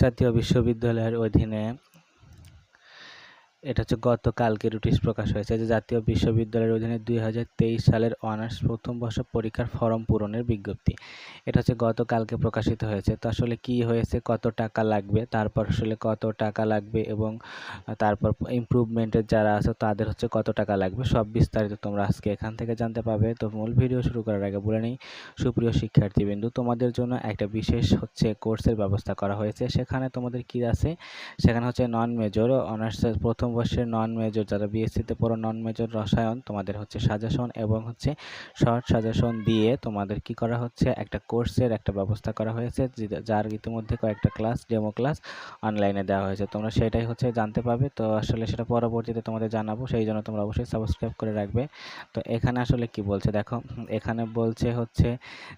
জাতীয় বিশ্ববিদ্যালয়ের অধীনে এটা হচ্ছে গতকালকে নোটিশ প্রকাশ হয়েছে যে জাতীয় বিশ্ববিদ্যালয়ের অধীনে দুই হাজার তেইশ সালের অনার্স প্রথম বর্ষ পরীক্ষার ফর্ম পূরণের বিজ্ঞপ্তি। এটা হচ্ছে গতকালকে প্রকাশিত হয়েছে। তো আসলে কি হয়েছে? কত টাকা লাগবে? তারপর আসলে কত টাকা লাগবে? এবং তারপর ইমপ্রুভমেন্টের যারা আছে, তাদের হচ্ছে কত টাকা লাগবে? সব বিস্তারিত তোমরা আজকে এখান থেকে জানতে পারবে তো মূল ভিডিও শুরু করার আগে বলে নিই, সুপ্রিয় শিক্ষার্থীবৃন্দু, তোমাদের জন্য একটা বিশেষ হচ্ছে কোর্সের ব্যবস্থা করা হয়েছে। সেখানে তোমাদের কি আছে? সেখানে হচ্ছে নন মেজর অনার্সের প্রথম বর্ষের নন মেজর যারা বিএসসিতে পড়ো, নন মেজর রসায়ন তোমাদের হচ্ছে সাজেশন এবং হচ্ছে শর্ট সাজেশন দিয়ে তোমাদের কি করা হচ্ছে? একটা কোর্সের একটা ব্যবস্থা করা হয়েছে যার ইতিমধ্যে কয়েকটা ক্লাস ডেমো ক্লাস অনলাইনে দেওয়া হয়েছে। তোমরা সেটাই হচ্ছে জানতে পাবে তো আসলে সেটা পরবর্তীতে তোমাদের জানাব, সেই জন্য তোমরা অবশ্যই সাবস্ক্রাইব করে রাখবে। তো এখানে আসলে কি বলছে? দেখো, এখানে বলছে হচ্ছে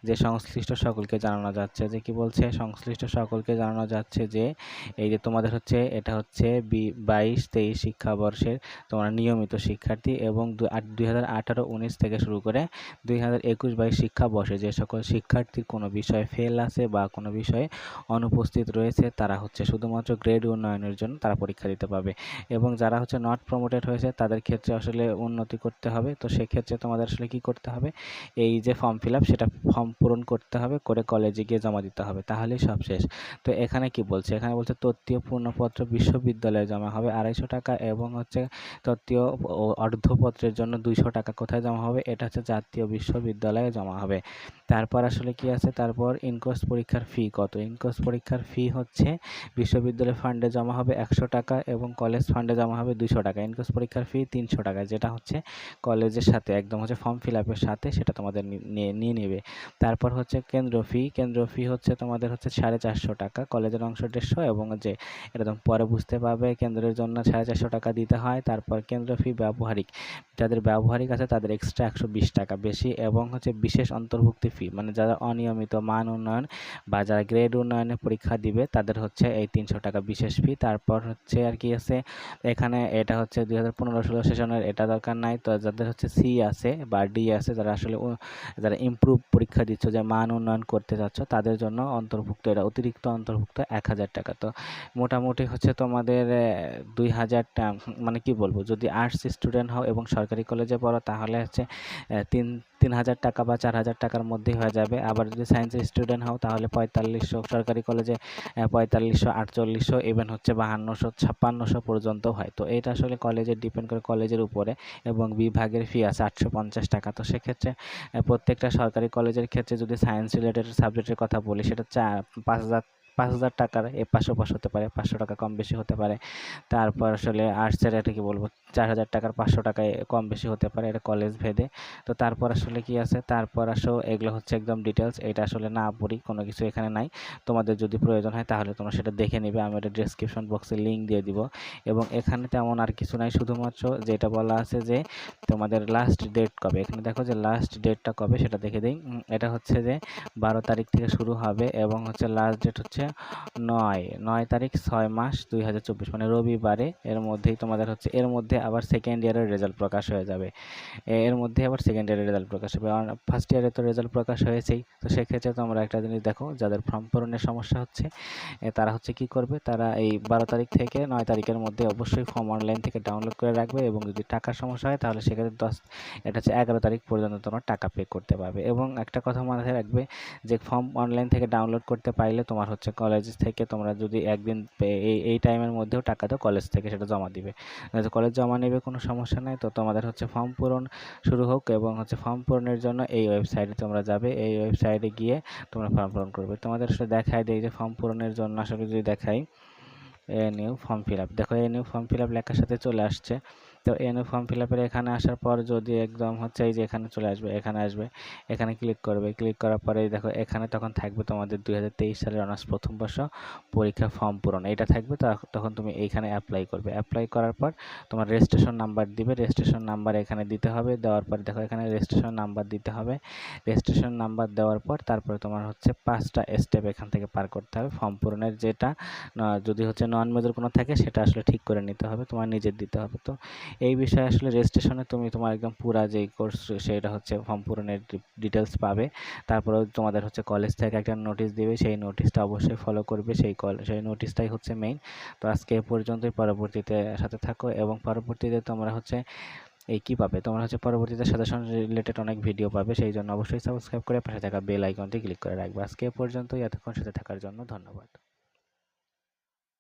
যে সংশ্লিষ্ট সকলকে জানানো যাচ্ছে যে কি বলছে? সংশ্লিষ্ট সকলকে জানানো যাচ্ছে যে এই যে তোমাদের হচ্ছে এটা হচ্ছে বি, বাইশ, তেইশ শিক্ষাবর্ষের তোমরা নিয়মিত শিক্ষার্থী এবং দুই হাজার আঠারো উনিশ থেকে শুরু করে দুই হাজার একুশ বাইশ শিক্ষাবর্ষে যে সকল শিক্ষার্থীর কোনো বিষয়ে ফেল আছে বা কোনো বিষয়ে অনুপস্থিত রয়েছে, তারা হচ্ছে শুধুমাত্র গ্রেড উন্নয়নের জন্য তারা পরীক্ষা দিতে পারবে। এবং যারা হচ্ছে নট প্রমোটেড হয়েছে, তাদের ক্ষেত্রে আসলে উন্নতি করতে হবে। তো সেক্ষেত্রে তোমাদের আসলে কি করতে হবে? এই যে ফর্ম ফিল আপ সেটা ফর্ম পূরণ করতে হবে, করে কলেজে গিয়ে জমা দিতে হবে। তাহলেই সব শেষ। তো এখানে কি বলছে? এখানে বলছে তত্ত্বীয় পূর্ণপত্র বিশ্ববিদ্যালয়ে জমা হবে আড়াইশো টাকা এবং হচ্ছে তত্ত্বীয় অর্ধপত্রের জন্য দুইশো টাকা কোথায় জমা হবে? এটা হচ্ছে জাতীয় বিশ্ববিদ্যালয়ে জমা হবে। তারপর আসলে কি আছে? তারপর ইনকোর্স পরীক্ষার ফি কত? ইনকোর্স পরীক্ষার ফি হচ্ছে বিশ্ববিদ্যালয় ফান্ডে জমা হবে একশো টাকা এবং কলেজ ফান্ডে জমা হবে দুশো টাকা। ইনকোর্স পরীক্ষার ফি তিনশো টাকা, যেটা হচ্ছে কলেজের সাথে, একদম হচ্ছে ফর্ম ফিল আপের সাথে সেটা তোমাদের নিয়ে নেবে। তারপর হচ্ছে কেন্দ্র ফি কেন্দ্র ফি হচ্ছে তোমাদের হচ্ছে সাড়ে চারশো টাকা, কলেজের অংশ দেড়শো এবং যে, এটা পরে বুঝতে পারবে, কেন্দ্রের জন্য সাড়ে চারশো টাকা দিতে হয়, তারপর কেন্দ্র ফি ব্যবহারিক। যাদের ব্যবহারিক আছে তাদের এক্সট্রা একশো বিশ টাকা বেশি এবং হচ্ছে বিশেষ অন্তর্ভুক্তি ফি মানে যারা অনিয়মিত মান উন্নয়ন বা যারা গ্রেড উন্নয়নে পরীক্ষা দিবে তাদের হচ্ছে এই তিনশো টাকা বিশেষ ফি তারপর হচ্ছে আর কি আছে, এখানে এটা হচ্ছে দুই হাজার পনেরো ষোলো সেশনের এটা দরকার নাই। তো যাদের হচ্ছে সি আছে বা ডি আছে, যারা আসলে যারা ইমপ্রুভ পরীক্ষা দিচ্ছ, যে মান উন্নয়ন করতে চাচ্ছ, তাদের জন্য অন্তর্ভুক্ত, এটা অতিরিক্ত অন্তর্ভুক্ত এক হাজার টাকা। তো মোটামুটি হচ্ছে তোমাদের দুই হাজার মানে কি বলব, যদি আর্টস স্টুডেন্ট হও এবং সরকারি কলেজে পড়ো, তাহলে হচ্ছে তিন তিন হাজার টাকা বা চার হাজার টাকার মধ্যেই হয়ে যাবে। আবার যদি সায়েন্সের স্টুডেন্ট হও, তাহলে পঁয়তাল্লিশশো, সরকারি কলেজে পঁয়তাল্লিশশো, আটচল্লিশশো ইভেন হচ্ছে বাহান্নশো, ছাপ্পান্নশো পর্যন্ত হয়। তো এটা আসলে কলেজে ডিপেন্ড করে কলেজের উপরে এবং বিভাগের ফি আছে আটশো পঞ্চাশ টাকা। তো সেক্ষেত্রে প্রত্যেকটা সরকারি কলেজের ক্ষেত্রে যদি সায়েন্স রিলেটেড সাবজেক্টের কথা বলি, সেটা চা, পাঁচ হাজার পাঁচ হাজার টাকার এ পাঁচশো পাশ হতে পারে, পাঁচশো টাকা কম বেশি হতে পারে। তারপর আসলে আর্টসের এটা কি বলব? চার হাজার টাকার পাঁচশো টাকায় কম বেশি হতে পারে, এটা কলেজ ভেদে। তো তারপর আসলে কি আছে? তারপর আসো, এগুলো হচ্ছে একদম ডিটেলস এটা আসলে না পড়ি, কোনো কিছু এখানে নাই। তোমাদের যদি প্রয়োজন হয় তাহলে তোমরা সেটা দেখে নেবে, আমি এটা ডিসক্রিপশন বক্সে লিঙ্ক দিয়ে দিব। এবং এখানে তেমন আর কিছু নাই, শুধুমাত্র যেটা বলা আছে যে তোমাদের লাস্ট ডেট কবে? এখানে দেখো যে লাস্ট ডেটটা কবে, সেটা দেখে দিই। এটা হচ্ছে যে বারো তারিখ থেকে শুরু হবে এবং হচ্ছে লাস্ট ডেট হচ্ছে নয়। নয় তারিখ, ছয় মাস, দুই হাজার চব্বিশ মানে রবিবারে। এর মধ্যেই তোমাদের হচ্ছে, এর মধ্যে আবার সেকেন্ড ইয়ারের রেজাল্ট প্রকাশ হয়ে যাবে। এর মধ্যে আবার সেকেন্ড ইয়ারের রেজাল্ট প্রকাশ হবে। ফার্স্ট ইয়ারে তো রেজাল্ট প্রকাশ হয়েছেই। তো সেক্ষেত্রে তোমরা একটা জিনিস দেখো, যাদের ফর্ম পূরণের সমস্যা হচ্ছে তারা হচ্ছে কি করবে? তারা এই বারো তারিখ থেকে নয় তারিখের মধ্যে অবশ্যই ফর্ম অনলাইন থেকে ডাউনলোড করে রাখবে এবং যদি টাকার সমস্যা হয়, তাহলে সেক্ষেত্রে দশ, এটা হচ্ছে এগারো তারিখ পর্যন্ত তোমরা টাকা পে করতে পারবে। এবং একটা কথা মাথায় রাখবে যে ফর্ম অনলাইন থেকে ডাউনলোড করতে পারলে তোমার হচ্ছে কলেজ থেকে তোমরা যদি একদিন এই এই টাইমের মধ্যেও টাকা দাও কলেজ থেকে সেটা জমা দিবে। কলেজ জমা নেবে কোনো সমস্যা নাই। তো তোমাদের হচ্ছে ফর্ম পূরণ শুরু হোক এবং হচ্ছে ফর্ম পূরণের জন্য এই ওয়েবসাইটে তোমরা যাবে। এই ওয়েবসাইটে গিয়ে তোমরা ফর্ম পূরণ করবে। তোমাদের দেখায় দেয় যে ফর্ম পূরণের জন্য আসলে যদি দেখাই a new form fill up দেখো a new form fill up লেখার সাথে চলে আসছে। তো এন ফর্ম ফিল আপের এখানে আসার পর যদি একদম হচ্ছে এই যে এখানে চলে আসবে, এখানে আসবে, এখানে ক্লিক করবে। ক্লিক করার পরে দেখো, এখানে তখন থাকবে তোমাদের দুই হাজার তেইশ সালের অনার্স প্রথম বর্ষ পরীক্ষা ফর্ম পূরণ। এটা থাকবে তখন তুমি এইখানে অ্যাপ্লাই করবে। অ্যাপ্লাই করার পর তোমার রেজিস্ট্রেশন নাম্বার দিবে। রেজিস্ট্রেশন নাম্বার এখানে দিতে হবে। দেওয়ার পর দেখো, এখানে রেজিস্ট্রেশন নাম্বার দিতে হবে। রেজিস্ট্রেশন নাম্বার দেওয়ার পর তারপরে তোমার হচ্ছে পাঁচটা স্টেপ এখান থেকে পার করতে হবে। ফর্ম পূরণের যেটা যদি হচ্ছে নন মেজর কোনো থাকে, সেটা আসলে ঠিক করে নিতে হবে, তোমার নিজের দিতে হবে। তো এই বিষয়ে আসলে রেজিস্ট্রেশনে তুমি তোমার একদম পুরা যেই কোর্স সেটা হচ্ছে ফর্ম পূরণের ডিটেলস পাবে। তারপরে তোমাদের হচ্ছে কলেজ থেকে একটা নোটিশ দেবে, সেই নোটিশটা অবশ্যই ফলো করবে, সেই কল সেই নোটিশটাই হচ্ছে মেইন তো আজকে এ পর্যন্তই, পরবর্তীতে সাথে থাকো এবং পরবর্তীতে তোমরা হচ্ছে এই কী পাবে? তোমরা হচ্ছে পরবর্তীতে সাজেশন রিলেটেড অনেক ভিডিও পাবে, সেই জন্য অবশ্যই সাবস্ক্রাইব করে পাশে থাকা বেল আইকনটি ক্লিক করে রাখবে। আজকে এ পর্যন্তই, এতক্ষণ সাথে থাকার জন্য ধন্যবাদ।